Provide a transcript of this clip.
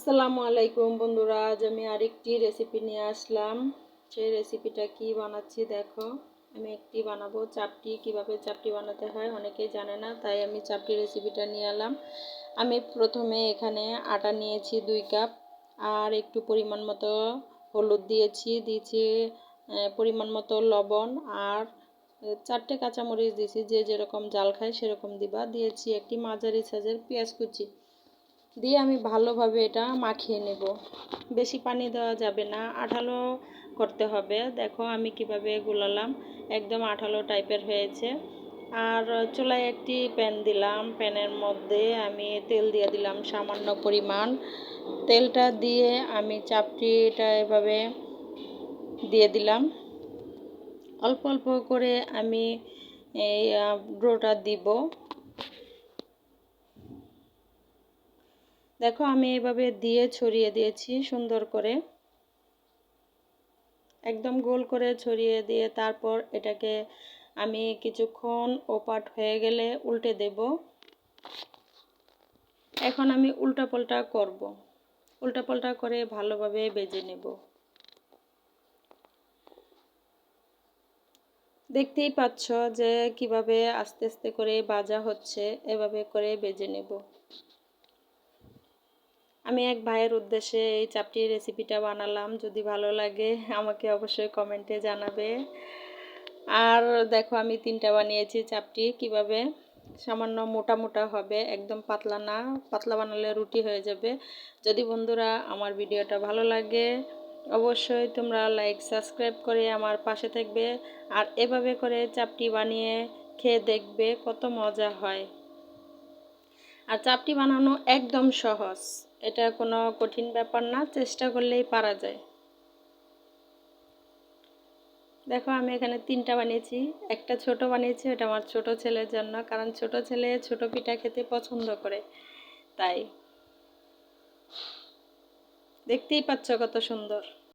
আসসালামু আলাইকুম বন্ধুরা, আজ আমি আরেকটি রেসিপি নিয়ে আসলাম। সেই রেসিপিটা কি বানাচ্ছি দেখো। আমি একটি বানাবো চাপটি, কীভাবে চাপটি বানাতে হয় অনেকেই জানে না, তাই আমি চাপটি রেসিপিটা নিয়ে এলাম। আমি প্রথমে এখানে আটা নিয়েছি দুই কাপ, আর একটু পরিমাণ মতো হলুদ দিয়েছি দিয়েছি পরিমাণ মতো লবণ, আর চারটে কাঁচামরিচ দিয়েছি, যে যেরকম জাল খায় সেরকম দিবা। দিয়েছি একটি মাঝারি সাইজের পেঁয়াজ কুচি। দিয়ে আমি ভালোভাবে এটা মাখিয়ে নেব। বেশি পানি দেওয়া যাবে না, আঠালো করতে হবে। দেখো আমি কীভাবে গুলালাম, একদম আঠালো টাইপের হয়েছে। আর চুলায় একটি প্যান দিলাম, প্যানের মধ্যে আমি তেল দিয়ে দিলাম সামান্য পরিমাণ। তেলটা দিয়ে আমি চাপটিটা এভাবে দিয়ে দিলাম। অল্প অল্প করে আমি এই ডোটা দিব। দেখো আমি এভাবে দিয়ে ছড়িয়ে দিয়েছি সুন্দর করে। একদম গোল করে ছড়িয়ে দিয়ে তারপর এটাকে আমি কিছুক্ষণ ওপাট হয়ে গেলে উল্টে দেব। এখন আমি উল্টা পাল্টা করব। উল্টা পাল্টা করে ভালোভাবে বেজে নেব। দেখতেই পাচ্ছ যে কীভাবে আস্তে আস্তে করে বাজা হচ্ছে, এভাবে করে বেজে নেব। আমি এক ভাইয়ের উদ্দেশ্যে এই চাপটির রেসিপিটা বানালাম। যদি ভালো লাগে, আমাকে অবশ্যই কমেন্টে জানাবে। আর দেখো, আমি তিনটা বানিয়েছি চাপটি। কীভাবে? সামান্য মোটা মোটা হবে, একদম পাতলা না। পাতলা বানালে রুটি হয়ে যাবে। যদি বন্ধুরা আমার ভিডিওটা ভালো লাগে, অবশ্যই তোমরা লাইক সাবস্ক্রাইব করে আমার পাশে থাকবে। আর এভাবে করে চাপটি বানিয়ে খেয়ে দেখবে কত মজা হয়। আর চাপটি বানানো একদম সহজ। এটা কোনো কঠিন ব্যাপার না, চেষ্টা করলেই পারা যায়। দেখো আমি এখানে তিনটা বানিয়েছি, একটা ছোট বানিয়েছি, ওটা আমার ছোট ছেলের জন্য, কারণ ছোট ছেলে ছোট পিঠা খেতে পছন্দ করে, তাই। দেখতেই পাচ্ছ কত সুন্দর।